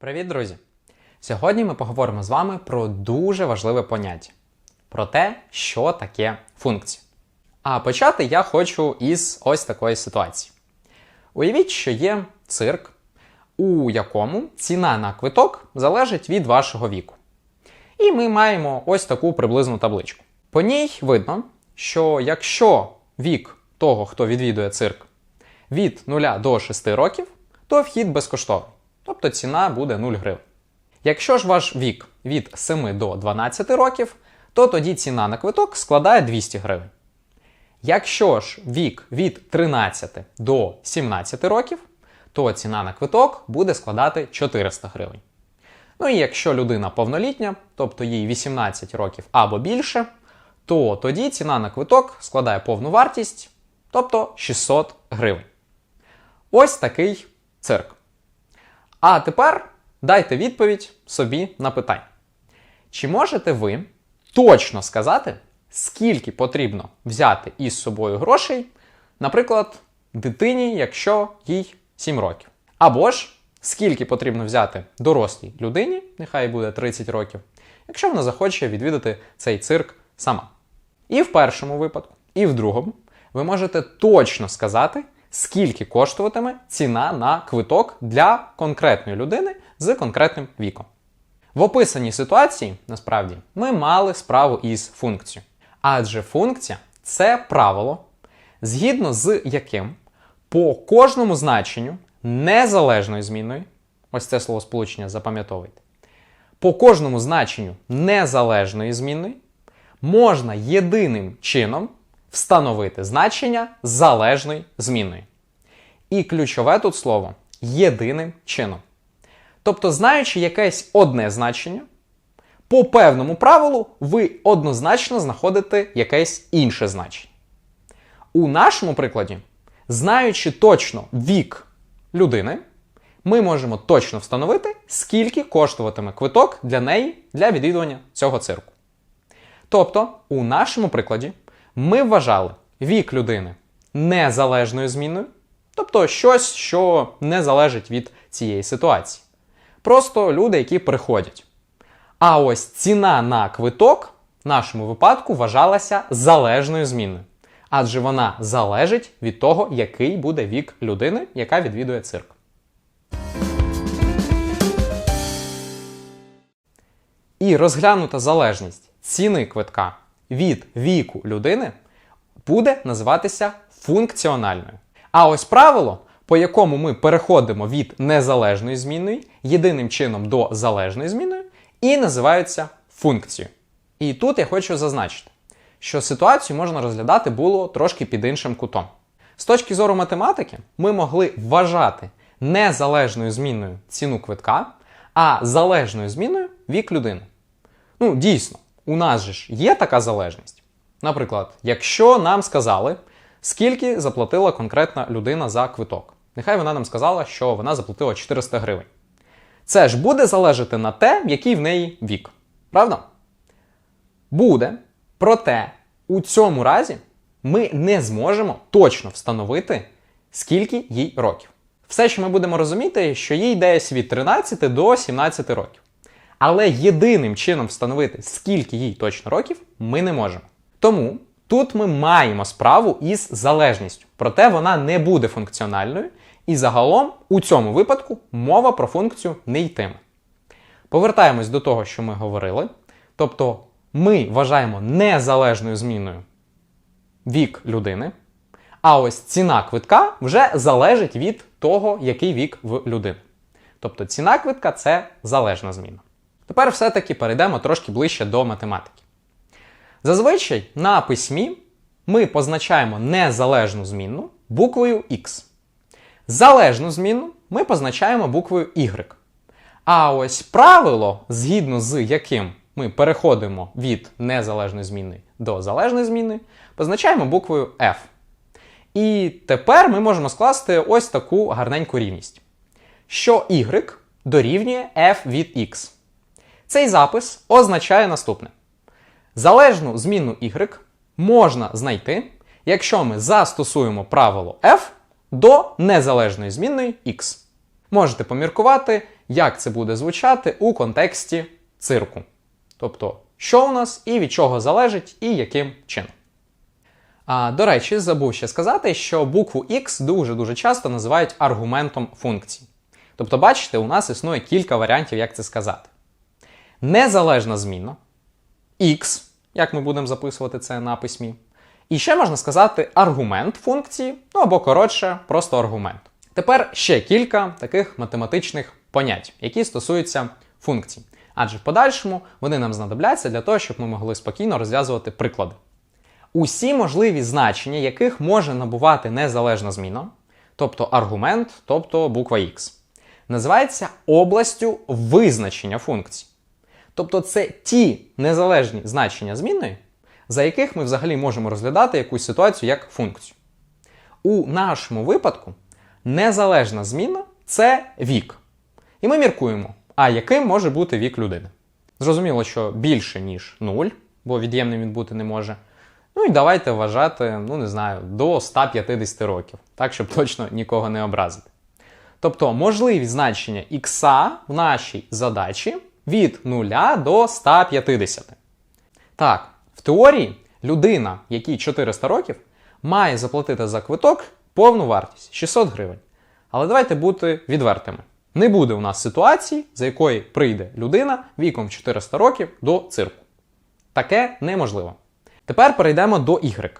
Привіт, друзі! Сьогодні ми поговоримо з вами про дуже важливе поняття про те, що таке функція. А почати я хочу із ось такої ситуації. Уявіть, що є цирк, у якому ціна на квиток залежить від вашого віку. І ми маємо ось таку приблизну табличку. По ній видно, що якщо вік того, хто відвідує цирк, від 0 до 6 років, то вхід безкоштовний. Тобто ціна буде 0 гривень. Якщо ж ваш вік від 7 до 12 років, то тоді ціна на квиток складає 200 гривень. Якщо ж вік від 13 до 17 років, то ціна на квиток буде складати 400 гривень. Ну і якщо людина повнолітня, тобто їй 18 років або більше, то тоді ціна на квиток складає повну вартість, тобто 600 гривень. Ось такий цирк. А тепер дайте відповідь собі на питання. Чи можете ви точно сказати, скільки потрібно взяти із собою грошей, наприклад, дитині, якщо їй 7 років? Або ж скільки потрібно взяти дорослій людині, нехай буде 30 років, якщо вона захоче відвідати цей цирк сама? І в першому випадку, і в другому ви можете точно сказати, скільки коштуватиме ціна на квиток для конкретної людини з конкретним віком. В описаній ситуації, насправді, ми мали справу із функцією. Адже функція це правило, згідно з яким по кожному значенню незалежною зміною, ось це слово сполучення запам'ятовуйте, по кожному значенню незалежної змінної можна єдиним чином встановити значення залежної змінної. І ключове тут слово єдиним чином. Тобто, знаючи якесь одне значення, по певному правилу ви однозначно знаходите якесь інше значення. У нашому прикладі, знаючи точно вік людини, ми можемо точно встановити, скільки коштуватиме квиток для неї для відвідування цього цирку. Тобто, у нашому прикладі ми вважали вік людини незалежною зміною, тобто щось, що не залежить від цієї ситуації. Просто люди, які приходять. А ось ціна на квиток в нашому випадку вважалася залежною зміною. Адже вона залежить від того, який буде вік людини, яка відвідує цирк. І розглянута залежність ціни квитка від віку людини буде називатися функціональною. А ось правило, по якому ми переходимо від незалежної змінної єдиним чином до залежної змінної, і називається функцією. І тут я хочу зазначити, що ситуацію можна розглядати було трошки під іншим кутом. З точки зору математики, ми могли вважати незалежною зміною ціну квитка, а залежною зміною вік людини. Ну, дійсно, у нас же ж є така залежність. Наприклад, якщо нам сказали, скільки заплатила конкретна людина за квиток, нехай вона нам сказала, що вона заплатила 400 гривень. Це ж буде залежати на те, який в неї вік. Правда? Буде. Проте у цьому разі ми не зможемо точно встановити, скільки їй років. Все, що ми будемо розуміти, що їй десь від 13 до 17 років. Але єдиним чином встановити, скільки їй точно років, ми не можемо. Тому тут ми маємо справу із залежністю, проте вона не буде функціональною, і загалом у цьому випадку мова про функцію не йтиме. Повертаємось до того, що ми говорили. Тобто ми вважаємо незалежною зміною вік людини, а ось ціна квитка вже залежить від того, який вік в людини. Тобто ціна квитка це залежна зміна. Тепер все-таки перейдемо трошки ближче до математики. Зазвичай на письмі ми позначаємо незалежну змінну буквою X. Залежну змінну ми позначаємо буквою Y. А ось правило, згідно з яким ми переходимо від незалежної зміни до залежної зміни, позначаємо буквою F. І тепер ми можемо скласти ось таку гарненьку рівність, що y дорівнює f від x. Цей запис означає наступне: залежну зміну y можна знайти, якщо ми застосуємо правило f до незалежної змінної x. Можете поміркувати, як це буде звучати у контексті цирку. Тобто, що у нас і від чого залежить, і яким чином. А, До речі, забув ще сказати, що букву X дуже-дуже часто називають аргументом функції. Тобто, бачите, у нас існує кілька варіантів, як це сказати. Незалежна зміна, X, як ми будемо записувати це на письмі. І ще можна сказати аргумент функції, ну або коротше, просто аргумент. Тепер ще кілька таких математичних понять, які стосуються функцій. Адже в подальшому вони нам знадобляться для того, щоб ми могли спокійно розв'язувати приклади. Усі можливі значення, яких може набувати незалежна зміна, тобто аргумент, тобто буква X, називається областю визначення функцій. Тобто це ті незалежні значення змінної, за яких ми взагалі можемо розглядати якусь ситуацію як функцію. У нашому випадку незалежна зміна це вік. І ми міркуємо, а яким може бути вік людини. Зрозуміло, що більше, ніж 0, бо від'ємним він бути не може. Ну і давайте вважати, ну не знаю, до 150 років, так, щоб точно нікого не образити. Тобто можливі значення х в нашій задачі від 0 до 150. Так, в теорії людина, якій 400 років, має заплатити за квиток повну вартість 600 гривень. Але давайте бути відвертими. Не буде у нас ситуації, за якої прийде людина віком 400 років до цирку. Таке неможливо. Тепер перейдемо до Y.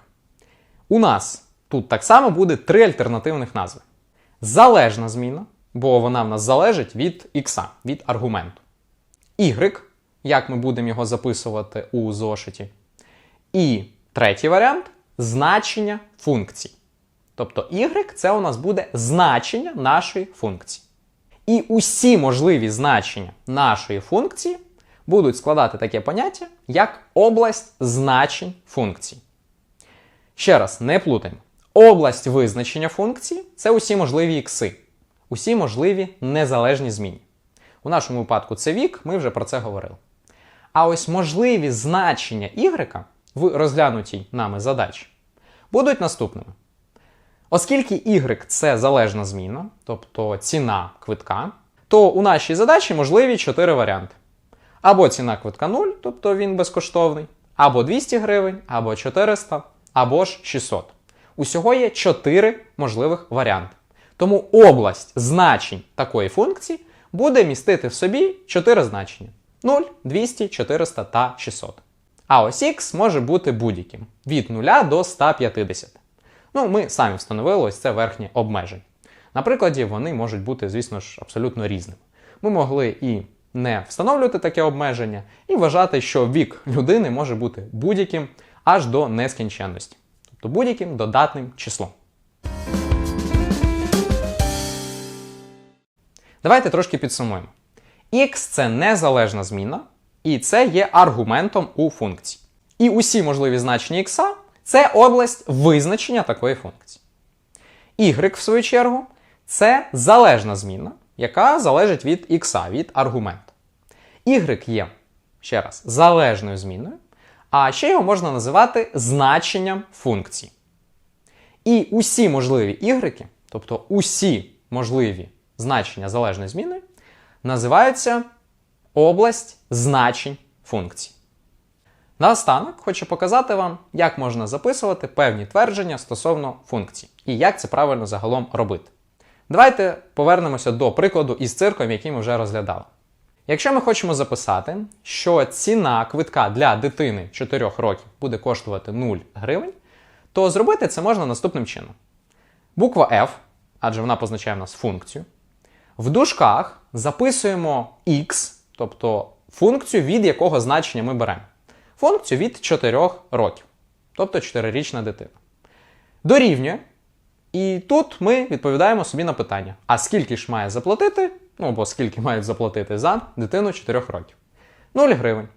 У нас тут так само буде три альтернативних назви: залежна зміна, бо вона в нас залежить від X, від аргументу. Y, як ми будемо його записувати у зошиті. І третій варіант значення функцій. Тобто y це у нас буде значення нашої функції. І усі можливі значення нашої функції будуть складати таке поняття, як область значень функцій. Ще раз, не плутаємо. Область визначення функції це усі можливі ікси, усі можливі незалежні зміни. У нашому випадку це вік, ми вже про це говорили. А ось можливі значення y в розглянутій нами задачі будуть наступними. Оскільки y це залежна зміна, тобто ціна квитка, то у нашій задачі можливі 4 варіанти. Або ціна квитка 0, тобто він безкоштовний, або 200 гривень, або 400, або ж 600. Усього є 4 можливих варіанти. Тому область значень такої функції буде містити в собі 4 значення: 0, 200, 400 та 600. А ось x може бути будь-яким від 0 до 150. Ну, ми самі встановили ось це верхнє обмеження. На прикладі вони можуть бути, звісно ж, абсолютно різними. Ми могли і не встановлювати таке обмеження, і вважати, що вік людини може бути будь-яким аж до нескінченності, тобто будь-яким додатним числом. Давайте трошки підсумуємо. X це незалежна зміна, і це є аргументом у функції. І усі можливі значення x це область визначення такої функції. Y, в свою чергу, це залежна зміна, яка залежить від x, від аргументу. Y є, ще раз, залежною зміною, а ще його можна називати значенням функції. І усі можливі y, тобто усі можливі значення залежної зміни, називаються область значень функцій. Наостанок хочу показати вам, як можна записувати певні твердження стосовно функцій і як це правильно загалом робити. Давайте повернемося до прикладу із цирком, який ми вже розглядали. Якщо ми хочемо записати, що ціна квитка для дитини 4 років буде коштувати 0 гривень, то зробити це можна наступним чином. Буква F, адже вона позначає в нас функцію. В дужках записуємо x, тобто функцію, від якого значення ми беремо. Функцію від 4 років, тобто 4-річна дитина. Дорівнює. І тут ми відповідаємо собі на питання: а скільки ж має заплатити, ну або скільки мають заплатити за дитину 4 років? 0 гривень.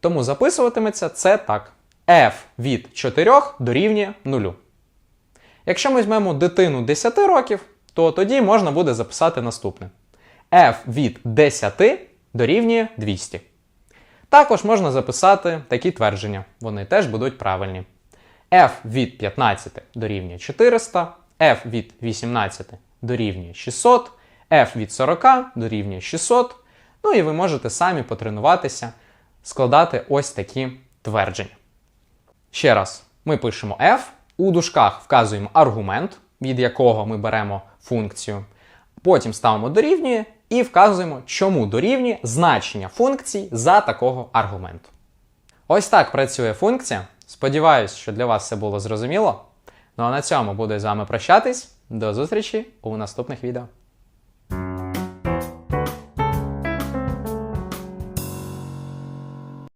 Тому записуватиметься це так. f від 4 дорівнює 0. Якщо ми візьмемо дитину 10 років, то тоді можна буде записати наступне: f від 10 дорівнює 200. Також можна записати такі твердження, вони теж будуть правильні. f від 15 дорівнює 400, f від 18 дорівнює 600, f від 40 дорівнює 600. Ну і ви можете самі потренуватися, складати ось такі твердження. Ще раз, ми пишемо f, у дужках вказуємо аргумент, від якого ми беремо функцію. Потім ставимо дорівнює і вказуємо, чому дорівнює значення функцій за такого аргументу. Ось так працює функція. Сподіваюсь, що для вас все було зрозуміло. Ну а на цьому буду з вами прощатись. До зустрічі у наступних відео.